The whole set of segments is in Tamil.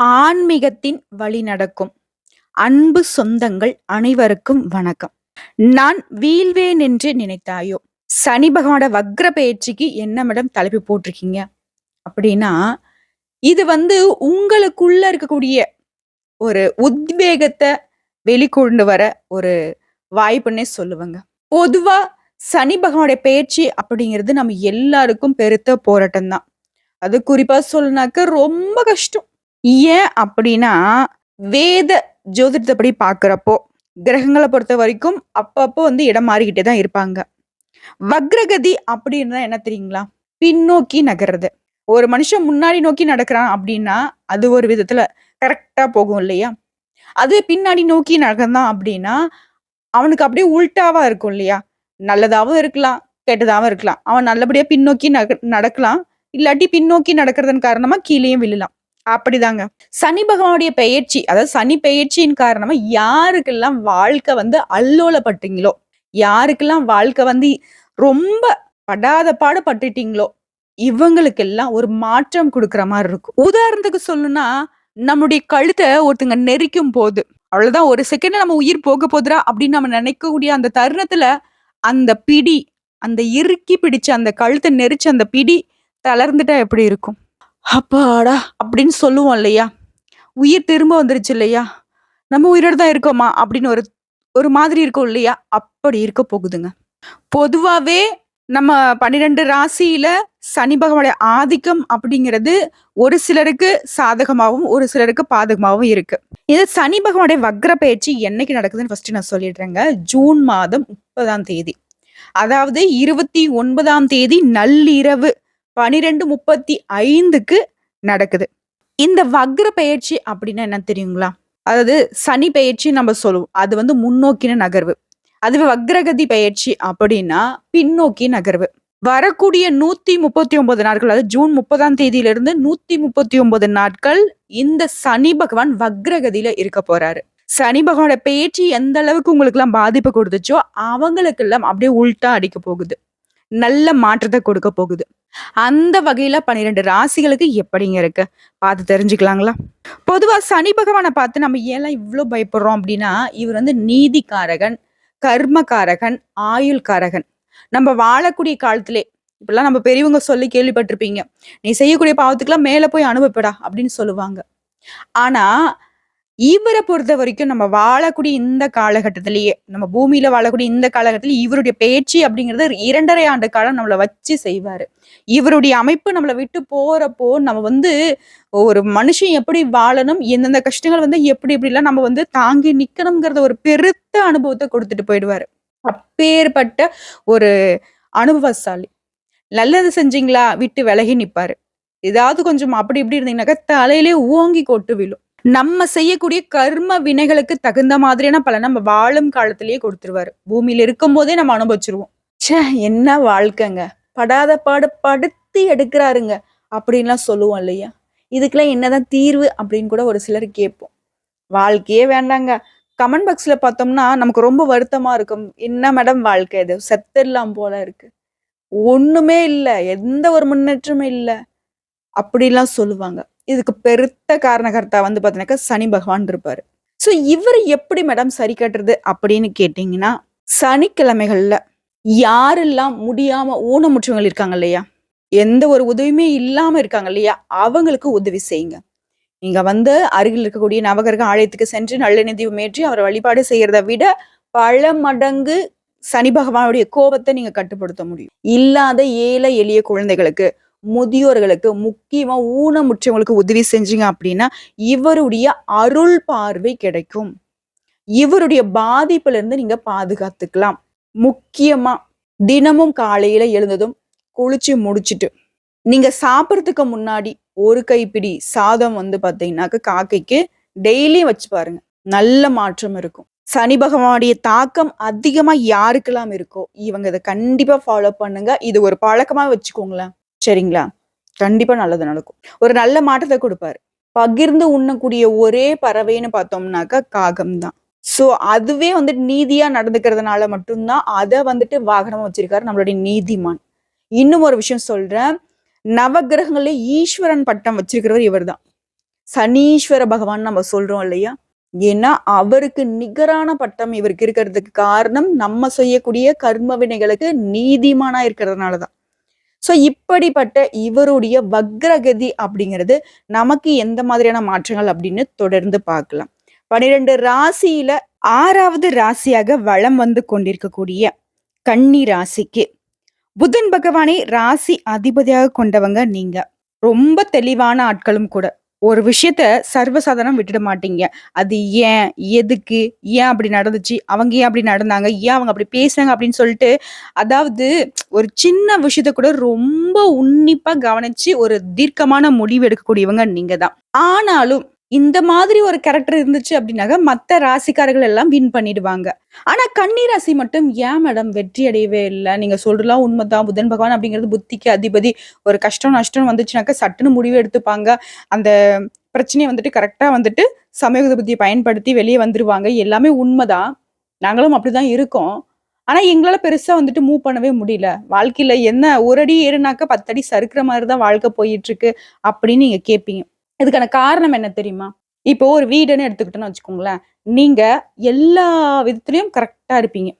ஆன்மீகத்தின் வழி நடக்கும். அன்பு சொந்தங்கள் அனைவருக்கும் வணக்கம். நான் வீழ்வேன் என்று நினைத்தாயோ? சனி பகவானோட வக்ர பயிற்சிக்கு என்ன மேடம் தலைப்பு போட்டிருக்கீங்க? அப்படின்னா இது வந்து உங்களுக்குள்ள இருக்கக்கூடிய ஒரு உத்வேகத்தை வெளிக்கொண்டு வர ஒரு வாய்ப்புன்னே சொல்லுவாங்க. பொதுவா சனி பகவானுடைய பயிற்சி அப்படிங்கிறது நம்ம எல்லாருக்கும் பெருத்த போராட்டம் தான் அது குறிப்பா சொல்லினாக்க ரொம்ப கஷ்டம். ஏன் அப்படின்னா வேத ஜோதிடத்தைப்படி பார்க்குறப்போ கிரகங்களை பொறுத்த வரைக்கும் அப்பப்போ வந்து இடம் மாறிக்கிட்டே தான் இருப்பாங்க. வக்ரகதி அப்படின்னா என்ன தெரியுங்களா? பின்னோக்கி நகர்றது. ஒரு மனுஷன் முன்னாடி நோக்கி நடக்கிறான் அப்படின்னா அது ஒரு விதத்துல கரெக்டா போகும் இல்லையா? அது பின்னாடி நோக்கி நகர்ந்தான் அப்படின்னா அவனுக்கு அப்படியே உள்டாவா இருக்கும் இல்லையா? நல்லதாகவும் இருக்கலாம் கெட்டதாகவும் இருக்கலாம். அவன் நல்லபடியா பின்னோக்கி நக நடக்கலாம். இல்லாட்டி பின்னோக்கி நடக்கிறதன் காரணமா கீழேயும் விழலாம். அப்படிதாங்க. சனி பகவானுடைய பெயர்ச்சி அதாவது சனி பெயர்ச்சியின் காரணமா யாருக்கெல்லாம் வாழ்க்கை வந்து அல்லோலப்பட்டீங்களோ யாருக்கெல்லாம் வாழ்க்கை வந்து ரொம்ப படாத பாடு பட்டுட்டீங்களோ இவங்களுக்கெல்லாம் ஒரு மாற்றம் கொடுக்குற மாதிரி இருக்கும். உதாரணத்துக்கு சொல்லணும்னா நம்முடைய கழுத்தை ஒருத்தங்க நெரிக்கும் போது அவ்வளவுதான் ஒரு செகண்ட் நம்ம உயிர் போக போதுரா அப்படின்னு நம்ம நினைக்கக்கூடிய அந்த தருணத்துல அந்த பிடி அந்த இறுக்கி பிடிச்ச அந்த கழுத்தை நெரிச்ச அந்த பிடி தளர்ந்துட்டா எப்படி இருக்கும்? அப்பாடா அப்படின்னு சொல்லுவோம் இல்லையா? உயிர் திரும்ப வந்துருச்சு இல்லையா? நம்ம உயிரோட தான் இருக்கோமா? அப்படின்னு ஒரு ஒரு மாதிரி இருக்கும் இல்லையா? அப்படி இருக்க போகுதுங்க. பொதுவாகவே நம்ம பன்னிரெண்டு ராசியில சனி பகவானுடைய ஆதிக்கம் அப்படிங்கிறது ஒரு சிலருக்கு சாதகமாகவும் ஒரு சிலருக்கு பாதகமாகவும் இருக்கு. இது சனி பகவானுடைய வக்ர பயிற்சி என்னைக்கு நடக்குதுன்னு ஃபர்ஸ்ட் நான் சொல்லிடுறேங்க. ஜூன் மாதம் முப்பதாம் தேதி. அதாவது இருபத்தி ஒன்பதாம் தேதி நள்ளிரவு பனிரெண்டு முப்பத்தி ஐந்துக்கு நடக்குது. இந்த வக்ர பயிற்சி அப்படின்னா என்ன தெரியுங்களா? அதாவது சனி பயிற்சி நம்ம சொல்லுவோம். அது வந்து முன்னோக்கின நகர்வு. அதுவே வக்ரகதி பயிற்சி அப்படின்னா பின்னோக்கி நகர்வு. வரக்கூடிய நூத்தி முப்பத்தி ஒன்பது நாட்கள் அதாவது ஜூன் முப்பதாம் தேதியிலிருந்து நூத்தி முப்பத்தி ஒன்பது நாட்கள் இந்த சனி பகவான் வக்ரகதியில இருக்க போறாரு. சனி பகவானோட பேச்சு எந்த அளவுக்கு உங்களுக்கு எல்லாம் பாதிப்பு கொடுத்துச்சோ அவங்களுக்கு எல்லாம் அப்படியே உள்டா அடிக்க போகுது. நல்ல மாற்றத்தை கொடுக்க போகுது. அந்த வகையில பன்னிரெண்டு ராசிகளுக்கு எப்படிங்க இருக்கு? பார்த்து தெரிஞ்சுக்கலாங்களா? பொதுவா சனி பகவானை பார்த்து நம்ம ஏன் இவ்வளோ பயப்படுறோம் அப்படின்னா இவர் வந்து நீதிக்காரகன் கர்மகாரகன் ஆயுள்காரகன். நம்ம வாழக்கூடிய காலத்திலே இப்பெல்லாம் நம்ம பெரியவங்க சொல்லி கேள்விப்பட்டிருப்பீங்க. நீ செய்யக்கூடிய பாவத்துக்கெல்லாம் மேல போய் அனுபவப்படா அப்படின்னு சொல்லுவாங்க. ஆனா இவரை பொறுத்த வரைக்கும் நம்ம வாழக்கூடிய இந்த காலகட்டத்திலேயே நம்ம பூமியில வாழக்கூடிய இந்த காலகட்டத்தில் இவருடைய பேச்சு அப்படிங்கிறது இரண்டரை ஆண்டு காலம் நம்மளை வச்சு செய்வாரு. இவருடைய அமைப்பு நம்மளை விட்டு போறப்போ நம்ம வந்து ஒரு மனுஷன் எப்படி வாழணும் எந்தெந்த கஷ்டங்கள் வந்து எப்படி எப்படிலாம் நம்ம வந்து தாங்கி நிக்கணுங்கிறத ஒரு பெருத்த அனுபவத்தை கொடுத்துட்டு போயிடுவாரு. அப்பேற்பட்ட ஒரு அனுபவசாலி. நல்லது செஞ்சீங்களா? விட்டு விலகி நிப்பாரு. ஏதாவது கொஞ்சம் அப்படி இப்படி இருந்தீங்கன்னாக்கா தலையிலே ஓங்கி கொட்டு விழும். நம்ம செய்யக்கூடிய கர்ம வினைகளுக்கு தகுந்த மாதிரியான பலன் நம்ம வாழும் காலத்திலேயே கொடுத்துருவாரு. பூமியில இருக்கும் போதே நம்ம அனுபவிச்சிருவோம். ச்சே என்ன வாழ்க்கைங்க? படாத பாடு படுத்தி எடுக்கிறாருங்க அப்படின்லாம் சொல்லுவோம் இல்லையா? இதுக்கெல்லாம் என்னதான் தீர்வு அப்படின்னு கூட ஒரு சிலர் கேட்போம். வாழ்க்கையே வேண்டாங்க. கமெண்ட் பாக்ஸ்ல பார்த்தோம்னா நமக்கு ரொம்ப வருத்தமா இருக்கும். என்ன மேடம் வாழ்க்கை இது? செத்துடலாம் போல இருக்கு. ஒண்ணுமே இல்லை. எந்த ஒரு முன்னேற்றமும் இல்லை. அப்படிலாம் சொல்லுவாங்க. இதுக்கு பெருத்த காரணகர்த்தா வந்து பார்த்தீங்கன்னாக்கா சனி பகவான் இருப்பார். ஸோ இவர் எப்படி மேடம் சரி கட்டுறது அப்படின்னு கேட்டிங்கன்னா சனிக்கிழமைகள்ல யாரெல்லாம் முடியாமல் ஊனமுற்றவங்க இருக்காங்க இல்லையா? எந்த ஒரு உதவியுமே இல்லாமல் இருக்காங்க இல்லையா? அவங்களுக்கு உதவி செய்யுங்க. நீங்க வந்து அருகில் இருக்கக்கூடிய நவகரக ஆலயத்துக்கு சென்று நல்லெண்ணெய் மேற்றி ஏற்றி அவரை வழிபாடு செய்கிறத விட பல மடங்கு சனி பகவானுடைய கோபத்தை நீங்கள் கட்டுப்படுத்த முடியும். இல்லாத ஏழை எளிய குழந்தைகளுக்கு முதியோர்களுக்கு முக்கியமாக ஊனமுற்றவங்களுக்கு உதவி செஞ்சீங்க அப்படின்னா இவருடைய அருள் பார்வை கிடைக்கும். இவருடைய பாதிப்புல இருந்து நீங்க பாதுகாத்துக்கலாம். முக்கியமா தினமும் காலையில எழுந்ததும் குளிச்சு முடிச்சிட்டு நீங்க சாப்பிட்றதுக்கு முன்னாடி ஒரு கைப்பிடி சாதம் வந்து பார்த்தீங்கன்னாக்க காக்கைக்கு டெய்லியும் வச்சு பாருங்க. நல்ல மாற்றம் இருக்கும். சனி பகவானுடைய தாக்கம் அதிகமா யாருக்கெல்லாம் இருக்கோ இவங்க இதை கண்டிப்பா ஃபாலோ பண்ணுங்க. இது ஒரு பழக்கமா வச்சுக்கோங்களேன். சரிங்களா? கண்டிப்பா நல்லது நடக்கும். ஒரு நல்ல மாற்றத்தை கொடுப்பாரு. பகிர்ந்து உண்ணக்கூடிய ஒரே பறவைன்னு பார்த்தோம்னாக்கா காகம் தான். ஸோ அதுவே வந்துட்டு நீதியா நடந்துக்கிறதுனால மட்டும்தான் அதை வந்துட்டு வாகனமா வச்சிருக்காரு நம்மளுடைய நீதிமான். இன்னும் ஒரு விஷயம் சொல்றேன். நவகிரகங்களே ஈஸ்வரன் பட்டம் வச்சிருக்கிறவர் இவர் தான் சனீஸ்வர பகவான் நம்ம சொல்றோம் இல்லையா? ஏன்னா அவருக்கு நிகரான பட்டம் இவருக்கு இருக்கிறதுக்கு காரணம் நம்ம செய்யக்கூடிய கர்ம வினைகளுக்கு நீதிமானா இருக்கிறதுனாலதான். ஸோ இப்படிப்பட்ட இவருடைய வக்ரகதி அப்படிங்கிறது நமக்கு எந்த மாதிரியான மாற்றங்கள் அப்படின்னு தொடர்ந்து பார்க்கலாம். பனிரெண்டு ராசியில ஆறாவது ராசியாக வளம் வந்து கொண்டிருக்கக்கூடிய கன்னி ராசிக்கு. புதன் பகவானை ராசி அதிபதியாக கொண்டவங்க நீங்க. ரொம்ப தெளிவான ஆட்களும் கூட. ஒரு விஷயத்த சர்வசாதாரணம் விட்டுட மாட்டீங்க. அது ஏன்? எதுக்கு? ஏன் அப்படி நடந்துச்சு? அவங்க ஏன் அப்படி நடந்தாங்க? ஏன் அவங்க அப்படி பேசுனாங்க அப்படின்னு சொல்லிட்டு அதாவது ஒரு சின்ன விஷயத்த கூட ரொம்ப உன்னிப்பா கவனிச்சு ஒரு தீர்க்கமான முடிவு எடுக்கக்கூடியவங்க நீங்க தான் ஆனாலும் இந்த மாதிரி ஒரு கேரக்டர் இருந்துச்சு அப்படின்னாக்க மற்ற ராசிக்காரர்கள் எல்லாம் வின் பண்ணிடுவாங்க. ஆனா கன்னி ராசி மட்டும் ஏன் மேடம் வெற்றி அடையவே இல்லை? நீங்க சொல்றலாம் உண்மைதான். புதன் பகவான் அப்படிங்கிறது புத்திக்கு அதிபதி. ஒரு கஷ்டம் நஷ்டம் வந்துச்சுனாக்கா சட்டுன்னு முடிவு எடுத்துப்பாங்க. அந்த பிரச்சனையை வந்துட்டு கரெக்டா வந்துட்டு சமயோக புத்தியை பயன்படுத்தி வெளியே வந்துருவாங்க. எல்லாமே உண்மைதான். நாங்களும் அப்படிதான் இருக்கோம். ஆனா எங்களால பெருசா வந்துட்டு மூவ் பண்ணவே முடியல. வாழ்க்கையில என்ன ஒரு அடி ஏறுனாக்கா பத்தடி சறுக்கிற மாதிரி தான் வாழ்க்கை போயிட்டு இருக்கு அப்படின்னு நீங்க கேட்பீங்க இதுக்கான காரணம் என்ன தெரியுமா? இப்போ ஒரு வீடுன்னு எடுத்துக்கிட்டோன்னு வச்சுக்கோங்களேன். நீங்க எல்லா விதத்துலயும் கரெக்டா இருப்பீங்க.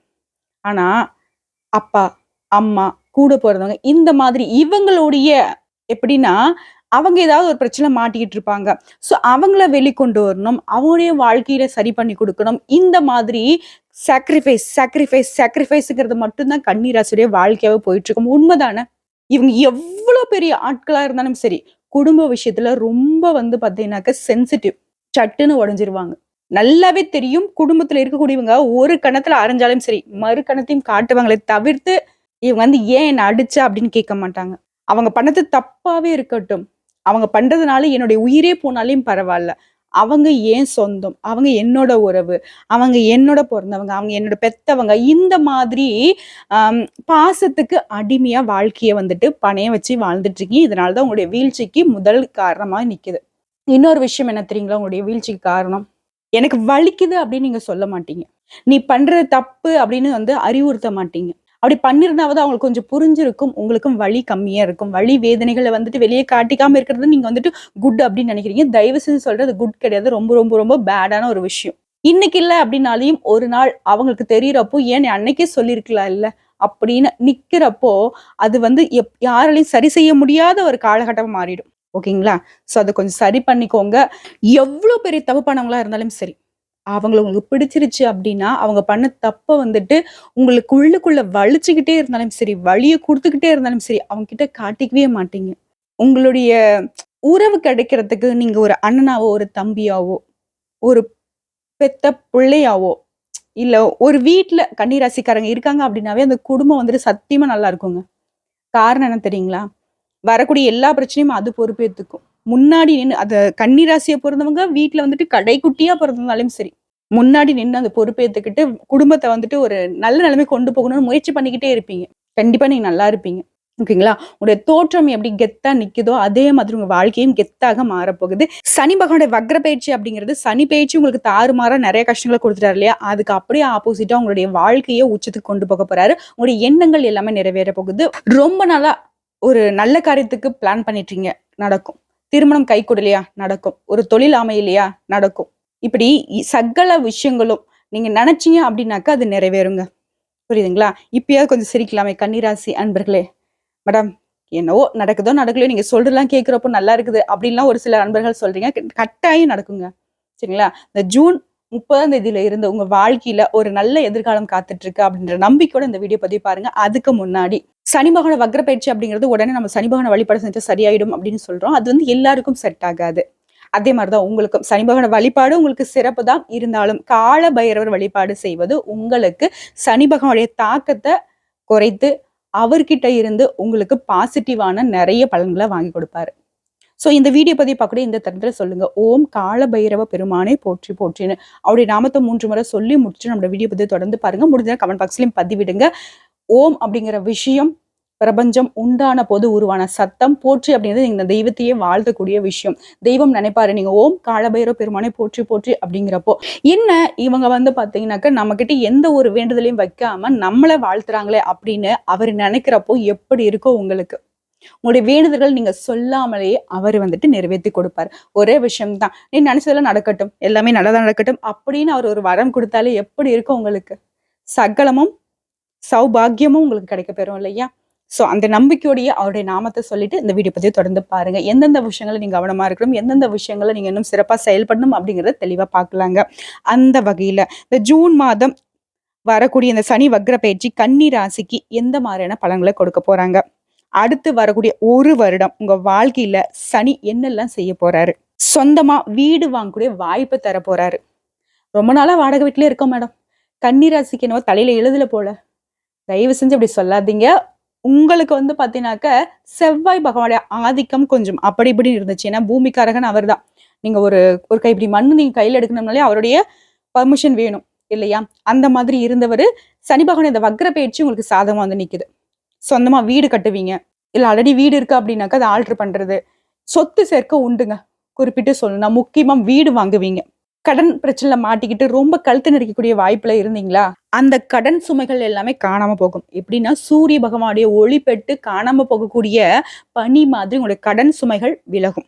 ஆனா அப்பா அம்மா கூட போறவங்க இந்த மாதிரி இவங்களுடைய எப்படின்னா அவங்க ஏதாவது ஒரு பிரச்சனை மாட்டிக்கிட்டு இருப்பாங்க. ஸோ அவங்கள வெளிக்கொண்டு வரணும். அவங்களுடைய வாழ்க்கையில சரி பண்ணி கொடுக்கணும். இந்த மாதிரி சாக்ரிஃபைஸ் சாக்ரிஃபைஸ் சாக்ரிஃபைஸுங்கிறது மட்டும்தான் கண்ணீராசுடைய வாழ்க்கையாவே போயிட்டு இருக்கும். உண்மைதானே? இவங்க எவ்வளோ பெரிய ஆட்களா இருந்தாலும் சரி குடும்ப விஷயத்துல ரொம்ப வந்து பார்த்தீங்கன்னாக்க சென்சிட்டிவ் சட்டுன்னு உடஞ்சிருவாங்க. நல்லாவே தெரியும் குடும்பத்துல இருக்கக்கூடியவங்க ஒரு கணத்துல அரைஞ்சாலும் சரி மறு கணத்தையும் காட்டுவாங்களே தவிர்த்து இவங்க வந்து ஏன் என்ன அடிச்சா அப்படின்னு கேட்க மாட்டாங்க. அவங்க பண்ணது தப்பாவே இருக்கட்டும். அவங்க பண்றதுனால என்னுடைய உயிரே போனாலையும் பரவாயில்ல. அவங்க ஏன் சொந்தம்? அவங்க என்னோட உறவு அவங்க என்னோட பிறந்தவங்க அவங்க என்னோட பெத்தவங்க இந்த மாதிரி பாசத்துக்கு அடிமையா வாழ்க்கையை வந்துட்டு பணைய வச்சு வாழ்ந்துட்டு இருக்கீங்க இதனாலதான் உங்களுடைய வீழ்ச்சிக்கு முதல் காரணமா நிக்குது. இன்னொரு விஷயம் என்ன தெரியுங்களா? உங்களுடைய வீழ்ச்சிக்கு காரணம்? எனக்கு வலிக்குது அப்படின்னு நீங்க சொல்ல மாட்டீங்க. நீ பண்ணுற தப்பு அப்படின்னு வந்து அறிவுறுத்த மாட்டீங்க. அப்படி பண்ணிருந்தாவது அவங்களுக்கு கொஞ்சம் புரிஞ்சிருக்கும். உங்களுக்கும் வலி கம்மியா இருக்கும். வழி வேதனைகளை வந்துட்டு வெளியே காட்டிக்காம இருக்கிறது நீங்க வந்துட்டு குட் அப்படின்னு நினைக்கிறீங்க. தயவு செஞ்சு சொல்றது குட் கிடையாது. ரொம்ப ரொம்ப ரொம்ப பேடான ஒரு விஷயம். இன்னைக்கு இல்லை அப்படின்னாலையும் ஒரு நாள் அவங்களுக்கு தெரியறப்போ ஏன் அன்னைக்கே சொல்லியிருக்கலாம் இல்லை? அப்படின்னு நிற்கிறப்போ அது வந்து எப் யாராலையும் சரி செய்ய முடியாத ஒரு காலகட்டம் மாறிடும். ஓகேங்களா? ஸோ அதை கொஞ்சம் சரி பண்ணிக்கோங்க. எவ்வளோ பெரிய தப்பு பண்ணவங்களா இருந்தாலும் சரி. அவங்கள உங்களுக்கு பிடிச்சிருச்சு அப்படின்னா அவங்க பண்ண தப்பை வந்துட்டு உங்களுக்கு உள்ளுக்குள்ள வலிச்சுக்கிட்டே இருந்தாலும் சரி வழியை கொடுத்துக்கிட்டே இருந்தாலும் சரி அவங்க கிட்ட காட்டிக்கவே மாட்டீங்க. உங்களுடைய உறவு கிடைக்கிறதுக்கு நீங்க ஒரு அண்ணனாவோ ஒரு தம்பியாவோ ஒரு பெத்த பிள்ளையாவோ இல்ல ஒரு வீட்டுல கன்னிராசிக்காரங்க இருக்காங்க அப்படின்னாவே அந்த குடும்பம் வந்துட்டு சத்தியமா நல்லா இருக்குங்க. காரணம் என்ன தெரியுங்களா? வரக்கூடிய எல்லா பிரச்சனையும் அது பொறுப்பேற்றுக்கும் முன்னாடி நின்று அந்த கன்னிராசியை பிறந்தவங்க வீட்டில் வந்துட்டு கடைக்குட்டியாக பிறந்திருந்தாலும் சரி முன்னாடி நின்று அந்த பொறுப்பேற்றுக்கிட்டு குடும்பத்தை வந்துட்டு ஒரு நல்ல நிலைமை கொண்டு போகணும்னு முயற்சி பண்ணிக்கிட்டே இருப்பீங்க. கண்டிப்பாக நீங்கள் நல்லா இருப்பீங்க. ஓகேங்களா? உங்களுடைய தோற்றம் எப்படி கெத்தா நிக்குதோ அதே மாதிரி உங்க வாழ்க்கையும் கெத்தாக மாறப்போகுது. சனி பகவானுடைய வக்ர பயிற்சி அப்படிங்கிறது சனி பயிற்சி உங்களுக்கு தாறுமாற நிறைய கஷ்டங்களை கொடுத்துட்டாரு இல்லையா? அதுக்கு அப்படியே ஆப்போசிட்டா உங்களுடைய வாழ்க்கையை உச்சத்துக்கு கொண்டு போக போறாரு. உங்களுடைய எண்ணங்கள் எல்லாமே நிறைவேற போகுது. ரொம்ப நாளா ஒரு நல்ல காரியத்துக்கு பிளான் பண்ணிட்டீங்க நடக்கும். திருமணம் கை கொடுலையா நடக்கும். ஒரு தொழில் அமையலையா? நடக்கும். இப்படி சகல விஷயங்களும் நீங்க நினைச்சீங்க அப்படின்னாக்கா அது நிறைவேறுங்க. புரியுதுங்களா? இப்பயாவது கொஞ்சம் சிரிக்கலாமே கன்னிராசி அன்பர்களே. மேடம் என்னவோ நடக்குதோ நடக்கலையோ நீங்க சொல்றதெல்லாம் கேட்குறப்போ நல்லா இருக்குது அப்படின்லாம் ஒரு சில அன்பர்கள் சொல்றீங்க. கட்டாயம் நடக்குங்க. சரிங்களா? இந்த ஜூன் முப்பதாம் தேதியில இருந்து உங்க வாழ்க்கையில ஒரு நல்ல எதிர்காலம் காத்துட்டு இருக்கு அப்படின்ற நம்பிக்கையோட இந்த வீடியோ பதிவு பாருங்க. அதுக்கு முன்னாடி சனி பகவான வக்ர பயிற்சி அப்படிங்கிறது உடனே நம்ம சனி பகவான வழிபாடு செஞ்சா சரியாயிடும் அப்படின்னு சொல்றோம். அது வந்து எல்லாருக்கும் செட் ஆகாது. அதே மாதிரிதான் உங்களுக்கும் சனி பகவான வழிபாடு உங்களுக்கு சிறப்பு தான். இருந்தாலும் கால பைரவர் வழிபாடு செய்வது உங்களுக்கு சனி பகவானுடைய தாக்கத்தை குறைத்து அவர்கிட்ட இருந்து உங்களுக்கு பாசிட்டிவான நிறைய பலன்களை வாங்கி கொடுப்பாரு. ஸோ இந்த வீடியோ பதிவு பார்க்கக்கூடிய இந்த தருணத்தில் சொல்லுங்க ஓம் கால பைரவ பெருமானை போற்றி போற்றின்னு. அவருடைய நாமத்தை மூன்று முறை சொல்லி முடிச்சு நம்மளோட வீடியோ பதிவு தொடர்ந்து பாருங்க. முடிஞ்சா கமெண்ட் பாக்ஸ்லையும் பதிவிடுங்க. ஓம் அப்படிங்கிற விஷயம் பிரபஞ்சம் உண்டான போது உருவான சத்தம் போற்றி அப்படிங்கிறது இந்த தெய்வத்தையே வாழ்த்தக்கூடிய விஷயம். தெய்வம் நினைப்பாரு நீங்க ஓம் காலபைரோ பெருமானை போற்றி போற்றி அப்படிங்கிறப்போ என்ன இவங்க வந்து பாத்தீங்கன்னாக்க நம்ம கிட்ட எந்த ஒரு வேண்டுதலையும் வைக்காம நம்மளை வாழ்த்துறாங்களே அப்படின்னு அவர் நினைக்கிறப்போ எப்படி இருக்கோ உங்களுக்கு. உங்களுடைய வேண்டுதல்கள் நீங்க சொல்லாமலேயே அவர் வந்துட்டு நிறைவேற்றி கொடுப்பார். ஒரே விஷயம் தான் நீ நினைச்சதெல்லாம் நடக்கட்டும். எல்லாமே நல்லதா நடக்கட்டும். அப்படின்னு அவர் ஒரு வரம் கொடுத்தாலே எப்படி இருக்கும் உங்களுக்கு? சகலமும் சௌபாகியமும் உங்களுக்கு கிடைக்க பெறும் இல்லையா? ஸோ அந்த நம்பிக்கையோடைய அவருடைய நாமத்தை சொல்லிட்டு இந்த வீடியோ பத்தி தொடர்ந்து பாருங்க. எந்தெந்த விஷயங்களை நீங்கள் கவனமா இருக்கணும்? எந்தெந்த விஷயங்களை நீங்க இன்னும் சிறப்பா செயல்படணும் அப்படிங்கறத தெளிவா பார்க்கலாங்க. அந்த வகையில இந்த ஜூன் மாதம் வரக்கூடிய இந்த சனி வக்ர பயிற்சி கன்னி ராசிக்கு எந்த மாதிரியான பலன்களை கொடுக்க போறாங்க? அடுத்து வரக்கூடிய ஒரு வருடம் உங்க வாழ்க்கையில சனி என்னெல்லாம் செய்ய போறாரு? சொந்தமா வீடு வாங்கக்கூடிய வாய்ப்பு தர போறாரு. ரொம்ப நாளா வாடகை வீட்டிலே இருக்கோம் மேடம். கன்னிராசிக்கு என்னவோ தலையில எழுதல போல. தயவு செஞ்சு அப்படி சொல்லாதீங்க. உங்களுக்கு வந்து பாத்தீங்கன்னாக்க செவ்வாய் பகவானுடைய ஆதிக்கம் கொஞ்சம் அப்படி இப்படி இருந்துச்சு. ஏன்னா பூமிக்காரகன் அவர் தான் நீங்க ஒரு ஒரு இப்படி மண் நீங்க கையில எடுக்கணும்னாலே அவருடைய பர்மிஷன் வேணும். இல்லையா? அந்த மாதிரி இருந்தவர் சனி பகவான் இந்த வக்ர பயிற்சி உங்களுக்கு சாதகமா வந்து நிக்குது. சொந்தமாக வீடு கட்டுவீங்க. இல்லை ஆல்ரெடி வீடு இருக்கு அப்படின்னாக்கா அதை ஆல்ட்ரு பண்ணுறது சொத்து சேர்க்க உண்டுங்க. குறிப்பிட்டு சொல்லணும் முக்கியமாக வீடு வாங்குவீங்க. கடன் பிரச்சனைல மாட்டிக்கிட்டு ரொம்ப கழுத்து நெருக்கக்கூடிய வாய்ப்புல இருந்தீங்களா? அந்த கடன் சுமைகள் எல்லாமே காணாம போகும். எப்படின்னா சூரிய பகவானுடைய ஒளி பெட்டு காணாம போகக்கூடிய பனி மாதிரி உங்களுடைய கடன் சுமைகள் விலகும்.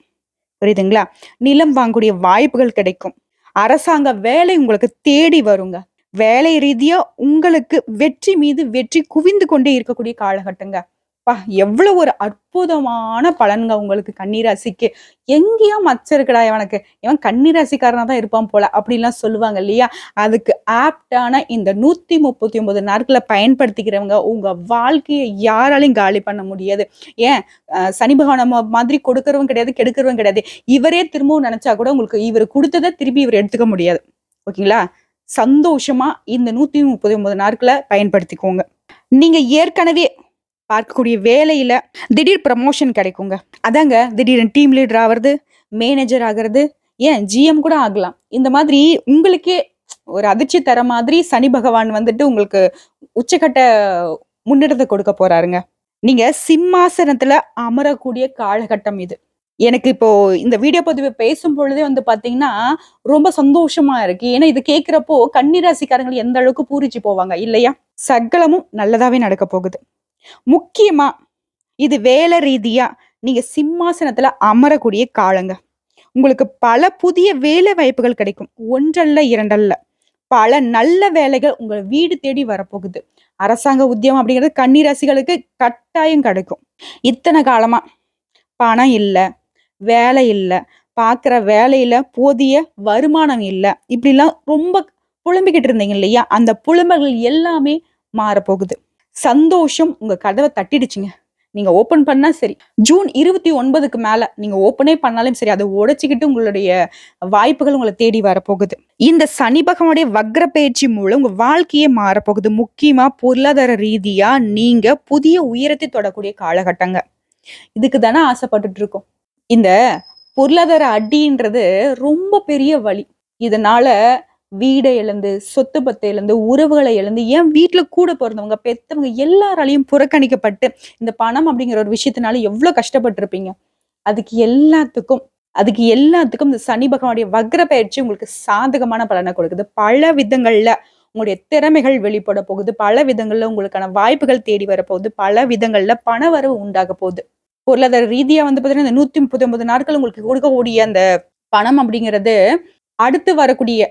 புரியுதுங்களா? நிலம் வாங்கக்கூடிய வாய்ப்புகள் கிடைக்கும். அரசாங்க வேலை உங்களுக்கு தேடி வருங்க. வேலை ரீதியா உங்களுக்கு வெற்றி மீது வெற்றி குவிந்து கொண்டே இருக்கக்கூடிய காலகட்டங்க. பா எவ்வளவு ஒரு அற்புதமான பலன்க உங்களுக்கு கன்னிராசிக்கு. எங்கேயோ மச்சம் இவனுக்கு இவன் கன்னிராசிக்காரனா தான் இருப்பான் போல அப்படின்லாம் சொல்லுவாங்க இல்லையா? அதுக்கு ஆப்டான இந்த நூத்தி முப்பத்தி ஒன்பது நாட்களை பயன்படுத்திக்கிறவங்க உங்க வாழ்க்கையை யாராலையும் காலி பண்ண முடியாது. ஏன்? சனி பகவான மாதிரி கொடுக்கறவங்க கிடையாது கெடுக்கிறவங்க கிடையாது. இவரே திரும்பவும் நினைச்சா கூட உங்களுக்கு இவர் கொடுத்ததை திருப்பி இவர் எடுத்துக்க முடியாது. ஓகேங்களா? சந்தோஷமா இந்த நூத்தி முப்பத்தி ஒன்பது நாட்களை பயன்படுத்திக்கோங்க. நீங்க ஏற்கனவே பார்க்கக்கூடிய வேலையில திடீர் ப்ரமோஷன் கிடைக்குங்க. அதாங்க திடீர்னு டீம் லீடர் ஆகிறது மேனேஜர் ஆகிறது ஏன் ஜிஎம் கூட ஆகலாம். இந்த மாதிரி உங்களுக்கே ஒரு அதிர்ச்சி தர மாதிரி சனி பகவான் வந்துட்டு உங்களுக்கு உச்சக்கட்ட முன்னேற்றத்தை கொடுக்க போறாருங்க. நீங்க சிம்மாசனத்துல அமரக்கூடிய காலகட்டம் இது. எனக்கு இப்போ இந்த வீடியோ பதிவு பேசும் பொழுதே வந்து பாத்தீங்கன்னா ரொம்ப சந்தோஷமா இருக்கு. ஏன்னா இது கேட்கிறப்போ கன்னிராசிக்காரங்கள் எந்த அளவுக்கு பூரிச்சு போவாங்க இல்லையா? சகலமும் நல்லதாவே நடக்க போகுது. முக்கியமா இது வேலை ரீதியா நீங்க சிம்மாசனத்துல அமரக்கூடிய காலங்க. உங்களுக்கு பல புதிய வேலை வாய்ப்புகள் கிடைக்கும். ஒன்றல்ல இரண்டல்ல. பல நல்ல வேலைகள் உங்கள் வீடு தேடி வரப்போகுது. அரசாங்க உத்தியம் அப்படிங்கிறது கன்னிராசிகளுக்கு கட்டாயம் கிடைக்கும். இத்தனை காலமா பணம் இல்லை வேலை இல்லை. பார்க்குற வேலையில் போதிய வருமானம் இல்லை. இப்படிலாம் ரொம்ப புலம்பிக்கிட்டு இருந்தீங்க இல்லையா? அந்த புலம்பல்கள் எல்லாமே மாறப்போகுது. சந்தோஷம் உங்கள் கதவை தட்டிடுச்சுங்க. நீங்க ஓப்பன் பண்ணா சரி. ஜூன் இருபத்தி ஒன்பதுக்கு மேல நீங்க ஓப்பனே பண்ணாலும் சரி அதை உடைச்சிக்கிட்டு உங்களுடைய வாய்ப்புகள் உங்களை தேடி வரப்போகுது. இந்த சனி பகவானுடைய வக்ர பயிற்சி மூலம் உங்க வாழ்க்கையே மாறப்போகுது. முக்கியமா பொருளாதார ரீதியா நீங்க புதிய உயரத்தை தொடக்கூடிய காலகட்டங்க. இதுக்கு தானே ஆசைப்பட்டுட்டு இருக்கோம். இந்த பொருளாதார அடின்றது ரொம்ப பெரிய வழி. இதனால வீடை இழந்து சொத்து பத்தை இழந்து உறவுகளை இழந்து ஏன் வீட்டுல கூட பிறந்தவங்க பெத்தவங்க எல்லாராலையும் புறக்கணிக்கப்பட்டு இந்த பணம் அப்படிங்கிற ஒரு விஷயத்தினால எவ்வளவு கஷ்டப்பட்டிருப்பீங்க? அதுக்கு எல்லாத்துக்கும் அதுக்கு எல்லாத்துக்கும் இந்த சனி பகவானுடைய வக்ர பயிற்சி உங்களுக்கு சாதகமான பலனை கொடுக்குது. பல விதங்கள்ல உங்களுடைய திறமைகள் வெளிப்பட போகுது. பல விதங்கள்ல உங்களுக்கான வாய்ப்புகள் தேடி வரப்போகுது பல விதங்கள்ல பண வரவு உண்டாக போகுது. பொருளாதார ரீதியாக வந்து பார்த்தீங்கன்னா இந்த நூற்றி முப்பத்தி ஒன்பது நாட்கள் உங்களுக்கு கொடுக்கக்கூடிய அந்த பணம் அப்படிங்கிறது அடுத்து வரக்கூடிய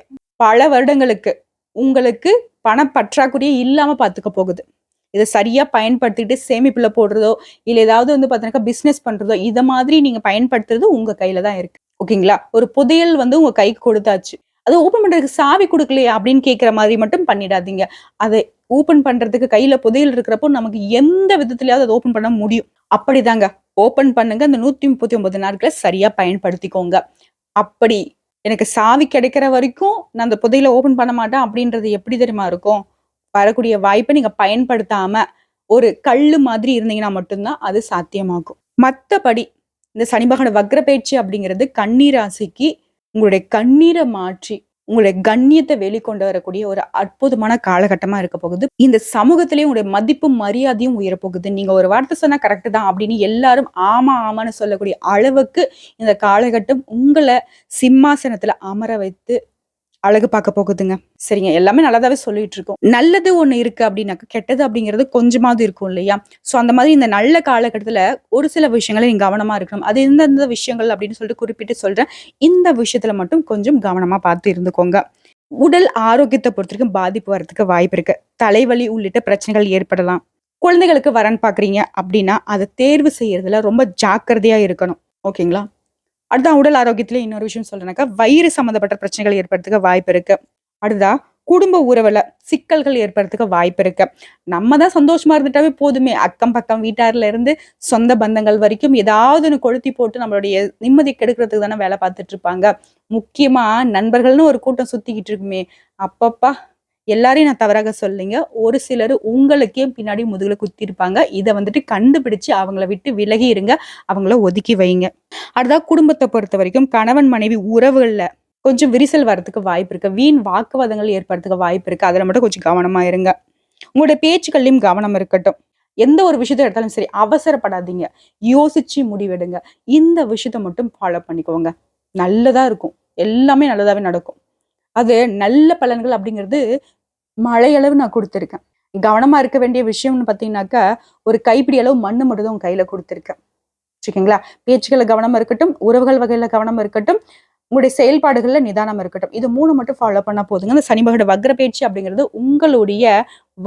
பல வருடங்களுக்கு உங்களுக்கு பண பற்றாக்குறையே இல்லாமல் பாத்துக்க போகுது. இதை சரியாக பயன்படுத்திக்கிட்டு சேமிப்புல போடுறதோ இல்லை ஏதாவது வந்து பார்த்தீங்கன்னா பிஸ்னஸ் பண்ணுறதோ இதை மாதிரி நீங்கள் பயன்படுத்துறது உங்கள் கையில் தான் இருக்குது ஓகேங்களா ஒரு புதையல் வந்து உங்கள் கைக்கு கொடுத்தாச்சு. அது ஓப்பன் பண்ணுறதுக்கு சாவி கொடுக்கலையா அப்படின்னு கேட்குற மாதிரி மட்டும் பண்ணிடாதீங்க. அதை ஓப்பன் பண்றதுக்கு கையில புதையல் இருக்கிறப்போ நமக்கு எந்த விதத்திலயாவது அதை ஓப்பன் பண்ண முடியும். அப்படிதாங்க. ஓப்பன் பண்ணுங்க. அந்த நூத்தி முப்பத்தி ஒன்பது நாட்களை சரியா பயன்படுத்திக்கோங்க. அப்படி எனக்கு சாவி கிடைக்கிற வரைக்கும் நான் அந்த புதையில ஓபன் பண்ண மாட்டேன். அப்படின்றது எப்படி தெரியுமா இருக்கும்? வரக்கூடிய வாய்ப்பை நீங்க பயன்படுத்தாம ஒரு கல்லு மாதிரி இருந்தீங்கன்னா மட்டும்தான் அது சாத்தியமாகும். மற்றபடி இந்த சனிபகன வக்ர பேச்சு அப்படிங்கிறது கண்ணீராசிக்கு உங்களுடைய கண்ணீரை மாற்றி உங்களுடைய கண்ணியத்தை வெளிக்கொண்டு வரக்கூடிய ஒரு அற்புதமான காலகட்டமா இருக்க போகுது. இந்த சமூகத்திலேயே உங்களுடைய மதிப்பும் மரியாதையும் உயரப்போகுது. நீங்க ஒரு வார்த்தை சொன்னா கரெக்ட் தான் அப்படின்னு எல்லாரும் ஆமா ஆமான்னு சொல்லக்கூடிய அளவுக்கு இந்த காலகட்டம் உங்களை சிம்மாசனத்துல அமர வைத்து அழகு பார்க்க போகுதுங்க. சரிங்க. எல்லாமே நல்லதாவே சொல்லிட்டு இருக்கோம் நல்லது ஒண்ணு இருக்கு அப்படின்னாக்க கெட்டது அப்படிங்கிறது கொஞ்சமாவது இருக்கும் இல்லையா? சோ அந்த மாதிரி இந்த நல்ல காலகட்டத்துல ஒரு சில விஷயங்களை நீங்க கவனமா இருக்கணும். அது எந்தெந்த விஷயங்கள் அப்படின்னு சொல்லிட்டு குறிப்பிட்டு சொல்றேன். இந்த விஷயத்துல மட்டும் கொஞ்சம் கவனமா பார்த்து இருந்துக்கோங்க. உடல் ஆரோக்கியத்தை பொறுத்த வரைக்கும் பாதிப்பு வரதுக்கு வாய்ப்பு இருக்கு. தலைவலி உள்ளிட்ட பிரச்சனைகள் ஏற்படலாம். குழந்தைகளுக்கு வரன் பாக்குறீங்க அப்படின்னா அதை தேர்வு செய்யறதுல ரொம்ப ஜாக்கிரதையா இருக்கணும். ஓகேங்களா? அடுத்தா உடல் ஆரோக்கியத்துல இன்னொரு விஷயம் சொல்றேனாக்கா வயிறு சம்மந்தப்பட்ட பிரச்சனைகள் ஏற்படுறதுக்கு வாய்ப்பு இருக்கு. அடுத்தா குடும்ப உறவுல சிக்கல்கள் ஏற்படுறதுக்கு வாய்ப்பு இருக்கு. நம்ம தான் சந்தோஷமா இருந்துட்டாவே போதுமே. அக்கம் பக்கம் வீட்டார்ல இருந்து சொந்த பந்தங்கள் வரைக்கும் ஏதாவது ஒன்று கொளுத்தி போட்டு நம்மளுடைய நிம்மதி கெடுக்கிறதுக்கு தானே வேலை பார்த்துட்டு இருப்பாங்க. முக்கியமா நண்பர்கள்னு ஒரு கூட்டம் சுத்திக்கிட்டு இருக்குமே. அப்பப்பா எல்லாரையும் நான் தவறாக சொல்லிங்க ஒரு சிலர் உங்களுக்கே பின்னாடி முதுகில் குத்தி இருப்பாங்க இதை வந்துட்டு கண்டுபிடிச்சு அவங்கள விட்டு விலகி இருங்க அவங்கள ஒதுக்கி வைங்க. அடுத்தா குடும்பத்தை பொறுத்த வரைக்கும் கணவன் மனைவி உறவுகளில் கொஞ்சம் விரிசல் வர்றதுக்கு வாய்ப்பு இருக்கு. வீண் வாக்குவாதங்கள் ஏற்படுறதுக்கு வாய்ப்பு இருக்கு. அதில் மட்டும் கொஞ்சம் கவனமாக இருங்க. உங்களுடைய பேச்சுக்கள்லையும் கவனம் இருக்கட்டும். எந்த ஒரு விஷயத்த எடுத்தாலும் சரி அவசரப்படாதீங்க. யோசிச்சு முடிவெடுங்க. இந்த விஷயத்த மட்டும் ஃபாலோ பண்ணிக்கோங்க. நல்லதா இருக்கும். எல்லாமே நல்லதாவே நடக்கும். அது நல்ல பலன்கள் அப்படிங்கிறது மழையளவு நான் கொடுத்துருக்கேன். கவனமா இருக்க வேண்டிய விஷயம்னு பார்த்தீங்கன்னாக்கா ஒரு கைப்பிடி அளவு மண்ணு மட்டும் தான் உங்க கையில கொடுத்துருக்கேன். சரிங்களா? பேச்சுக்களை கவனமா இருக்கட்டும் உறவுகள் வகையில கவனமா இருக்கட்டும் உங்களுடைய செயல்பாடுகளில் நிதானம் இருக்கட்டும். இது மூணு மட்டும் ஃபாலோ பண்ணால் போதுங்க. இந்த சனி பகட வக்ர அப்படிங்கிறது உங்களுடைய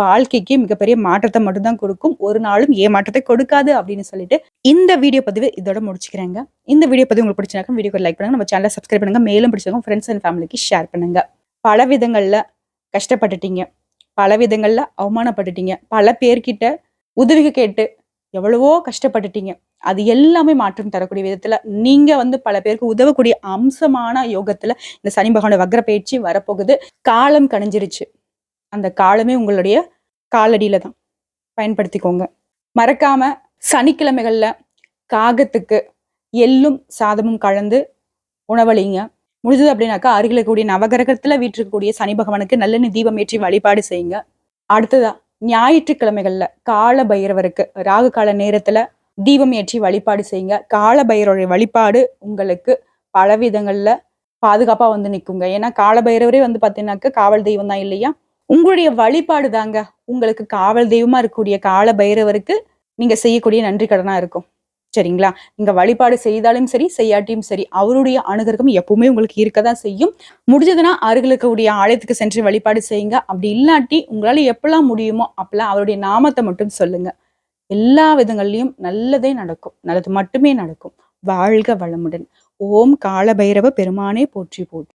வாழ்க்கைக்கு மிகப்பெரிய மாற்றத்தை மட்டும்தான் கொடுக்கும். ஒரு நாளும் ஏமாற்றத்தை கொடுக்காது அப்படின்னு சொல்லிட்டு இந்த வீடியோ பதிவு இதோட முடிச்சுக்கிறேங்க. இந்த வீடியோ பதிவு உங்களுக்கு பிடிச்சினாக்கா வீடியோ லைக் பண்ணுங்க. நம்ம சேனலை சப்ஸ்கிரைப் பண்ணுங்க. மேலும் பிடிச்சவங்க ஃப்ரெண்ட்ஸ் அண்ட் ஃபேமிலிக்கு ஷேர் பண்ணுங்க. பல விதங்களில் கஷ்டப்பட்டுட்டீங்க. பல விதங்களில் அவமானப்பட்டுட்டீங்க. பல பேர்கிட்ட உதவி கேட்டு எவ்வளவோ கஷ்டப்பட்டுட்டீங்க. அது எல்லாமே மாற்றம் தரக்கூடிய விதத்துல நீங்க வந்து பல பேருக்கு உதவக்கூடிய அம்சமான யோகத்துல இந்த சனி பகவான வக்ர பயிற்சி வரப்போகுது. காலம் கணிஞ்சிருச்சு. அந்த காலமே உங்களுடைய காலடியில தான். பயன்படுத்திக்கோங்க. மறக்காம சனிக்கிழமைகள்ல காகத்துக்கு எள்ளும் சாதமும் கலந்து உணவளிங்க. முடிஞ்சது அப்படின்னாக்கா அருகில் இருக்கக்கூடிய நவகிரகத்துல வீற்றிருக்கக்கூடிய சனி பகவானுக்கு நல்லெண்ணெய் தீபம் ஏற்றி வழிபாடு செய்யுங்க. அடுத்ததா ஞாயிற்றுக்கிழமைகள்ல கால பைரவருக்கு ராகு கால நேரத்துல தீபம் ஏற்றி வழிபாடு செய்யுங்க. கால பைரவருடைய வழிபாடு உங்களுக்கு பல விதங்கள்ல பாதுகாப்பாக வந்து நிற்குங்க ஏன்னா கால பைரவரே வந்து பார்த்தீங்கன்னாக்க காவல் தெய்வம் தான் இல்லையா? உங்களுடைய வழிபாடு தாங்க. உங்களுக்கு காவல் தெய்வமா இருக்கக்கூடிய கால பைரவருக்கு நீங்க செய்யக்கூடிய நன்றி கடனா இருக்கும். சரிங்களா? நீங்க வழிபாடு செய்தாலும் சரி செய்யாட்டியும் சரி அவருடைய அனுகிரகம் எப்பவுமே உங்களுக்கு இருக்க தான் செய்யும். முடிஞ்சதுன்னா அருகில் இருக்கக்கூடிய ஆலயத்துக்கு சென்று வழிபாடு செய்யுங்க. அப்படி இல்லாட்டி உங்களால எப்பெல்லாம் முடியுமோ அப்பெல்லாம் அவருடைய நாமத்தை மட்டும் சொல்லுங்க. எல்லா விதங்கள்லயும் நல்லதே நடக்கும். நல்லது மட்டுமே நடக்கும். வாழ்க வளமுடன். ஓம் கால பைரவ பெருமானே போற்றி போற்றி.